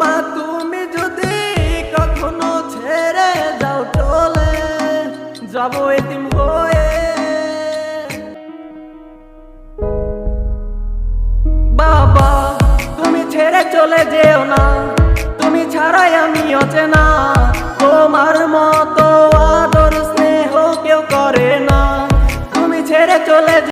মা, তুমি যদি কখনো ছেড়ে যাও টলে যাব এতিম হয়ে। বাবা, তুমি ছেড়ে চলে যেও না, তুমি ছাড়াই আমি অচেনা। তোমার মতো আদর স্নেহ কেউ করে না, তুমি ছেড়ে চলে